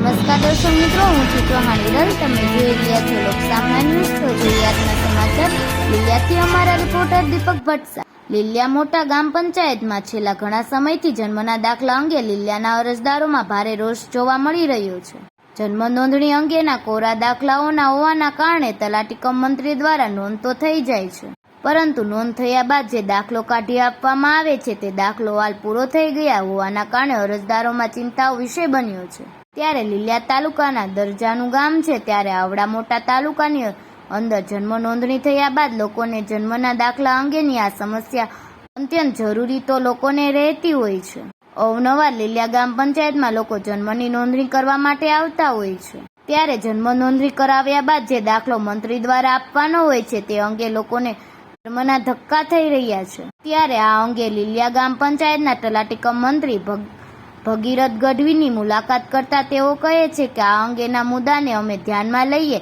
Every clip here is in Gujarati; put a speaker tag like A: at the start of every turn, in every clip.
A: નમસ્કાર દર્શક મિત્રો, હું છું ચૌહાણ વિરલ તમે જોઈ રહ્યા છો લોકસામાન્ય ન્યૂઝ. સમાચાર, લીલિયાથી અમારા રિપોર્ટર દીપક ભટ્ટ. લીલિયા મોટા ગામ પંચાયતમાં છેલ્લા ઘણા સમયથી જન્મના દાખલા અંગે લીલિયાના અરજદારોમાં ભારે રોષ જોવા મળી રહ્યો છે. જન્મ નોંધણી અંગેના કોરા દાખલાઓના હોવાના કારણે તલાટી કમ મંત્રી દ્વારા નોંધ તો થઈ જાય છે. પરંતુ નોંધ થયા બાદ જે દાખલો કાઢી આપવામાં આવે છે તે દાખલો હાલ પૂરો થઈ ગયા હોવાના કારણે અરજદારોમાં ચિંતાઓ વિષય બન્યો છે. ત્યારે લીલિયા તાલુકાના દરજાનું ગામ છે, ત્યારે આવડા મોટા તાલુકાની અંદર જન્મ નોંધણી થયા બાદ લોકોને જન્મના દાખલા અંગેની આ સમસ્યા અત્યંત જરૂરી તો લોકોને રહેતી હોય છે. અવનવાર લીલિયા ગામ પંચાયતમાં લોકો જન્મની નોંધણી કરવા માટે આવતા હોય છે. ત્યારે જન્મ નોંધણી કરાવ્યા બાદ જે દાખલો મંત્રી દ્વારા આપવાનો હોય છે, તે અંગે લોકોને ધર્મના ધક્કા થઈ રહ્યા છે. ત્યારે આ અંગે લીલિયા ગામ પંચાયતના તલાટી કમ મંત્રી ભગ- ભગીરથ ગઢવીની મુલાકાત કરતા તેઓ કહે છે કે આ અંગેના મુદ્દાને અમે ધ્યાનમાં લઈએ.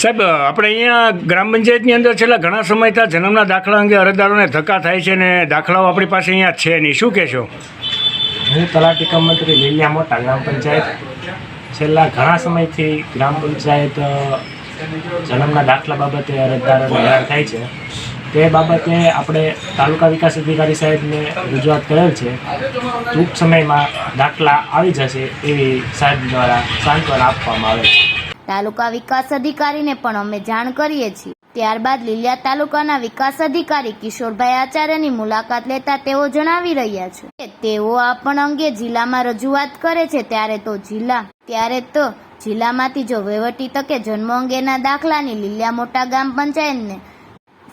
B: સાહેબ આપણે અહીંયા ગ્રામ પંચાયતની અંદર છેલ્લા ઘણા સમયથી જન્મના દાખલા અંગે અરજદારોને ધક્કા થાય છે ને દાખલાઓ આપણી પાસે અહીંયા છે નહીં. શું કહેશો?
C: હું તલાટી કમ મંત્રી લીલિયા મોટા ગ્રામ પંચાયત. છેલ્લા ઘણા સમયથી ગ્રામ પંચાયત જન્મના દાખલા બાબતે અરજદારોને હેરાન થાય છે. તે બાબતે આપણે તાલુકા વિકાસ અધિકારી સાહેબને રજૂઆત કરેલ છે, ટૂંક સમયમાં દાખલા આવી જશે એવી સાહેબ દ્વારા સાંત્વના આપવામાં આવે છે.
A: તાલુકા વિકાસ અધિકારીને પણ અમે જાણ કરીએ છીએ. ત્યારબાદ લીલિયા તાલુકાના વિકાસ અધિકારી કિશોરભાઈ આચાર્યની મુલાકાત લેતા તેઓ જણાવી રહ્યા છે કે તેઓ આ પણ અંગે જિલ્લામાં રજૂઆત કરે છે ત્યારે તો જિલ્લા, ત્યારે તો જિલ્લામાંથી જો વહીવટી તકે જન્મ અંગેના દાખલાની લીલિયા મોટા ગામ પંચાયતને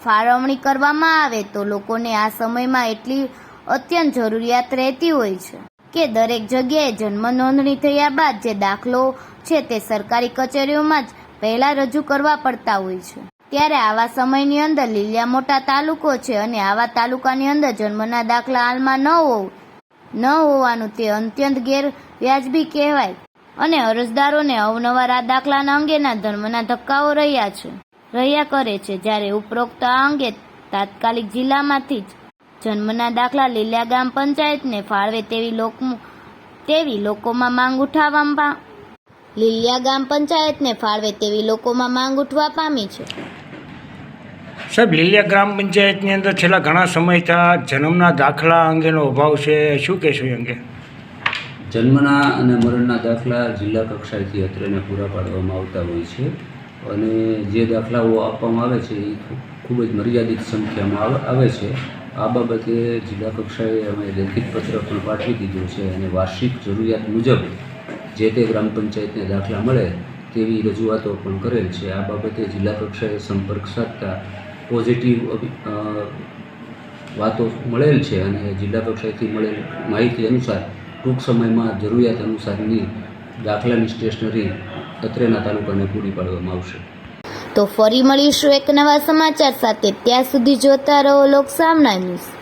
A: ફાળવણી કરવામાં આવે તો લોકોને આ સમયમાં એટલી અત્યંત જરૂરિયાત રહેતી હોય છે કે દરેક જગ્યાએ જન્મ નોંધણી થયા બાદ જે દાખલો છે તે સરકારી કચેરીઓમાં જ પહેલા રજૂ કરવા પડતા હોય છે. ત્યારે આવા સમયની અંદર લીલિયા મોટા તાલુકો છે અને આવા તાલુકાની અંદર જન્મના દાખલા હાલમાં ન હોવું, ન હોવાનું તે અત્યંત ગેરવ્યાજબી કહેવાય. અને અરજદારોને અવનવાર આ દાખલાના અંગેના ધર્મના ધક્કાઓ રહ્યા છે. રહ્યા કરે છે જ્યારે ઉપરોક્ત આ અંગે તાત્કાલિક જિલ્લામાંથી જ જન્મના દાખલા લીલ્યા ગામ પંચાયતને ફાળવે તેવી લોક તેવી લોકોમાં માંગ ઉઠાવવામાં લીલિયા ગામ પંચાયતને ફાળવે તેવી લોકોમાં માંગ ઉઠવા પામી છે.
B: સાહેબ લીલિયા ગ્રામ પંચાયતની અંદર છેલ્લા ઘણા સમયથી જન્મના દાખલા અંગેનો અભાવ છે. શું કહેશો એ અંગે?
D: જન્મના અને મરણના દાખલા જિલ્લા કક્ષાએથી અત્રેને પૂરા પાડવામાં આવતા હોય છે. અને જે દાખલાઓ આપવામાં આવે છે, એ ખૂબ જ મર્યાદિત સંખ્યામાં આવે છે. આ બાબતે જિલ્લા કક્ષાએ અમે લેખિત પત્ર પણ પાઠવી દીધું છે અને વાર્ષિક જરૂરિયાત મુજબ જે તે ગ્રામ પંચાયતને દાખલા મળે તેવી રજૂઆતો પણ કરેલ છે. આ બાબતે જિલ્લા કક્ષાએ સંપર્ક સાધતા પોઝિટિવ વાતો મળેલ છે અને જિલ્લા કક્ષાએથી મળેલ માહિતી અનુસાર ટૂંક સમયમાં જરૂરિયાત અનુસારની દાખલાની સ્ટેશનરી અત્રેના તાલુકાને પૂરી પાડવામાં આવશે.
A: તો ફરી મળીશું એક નવા સમાચાર સાથે. ત્યાં સુધી જોતા રહો લોક સામના ન્યૂઝ.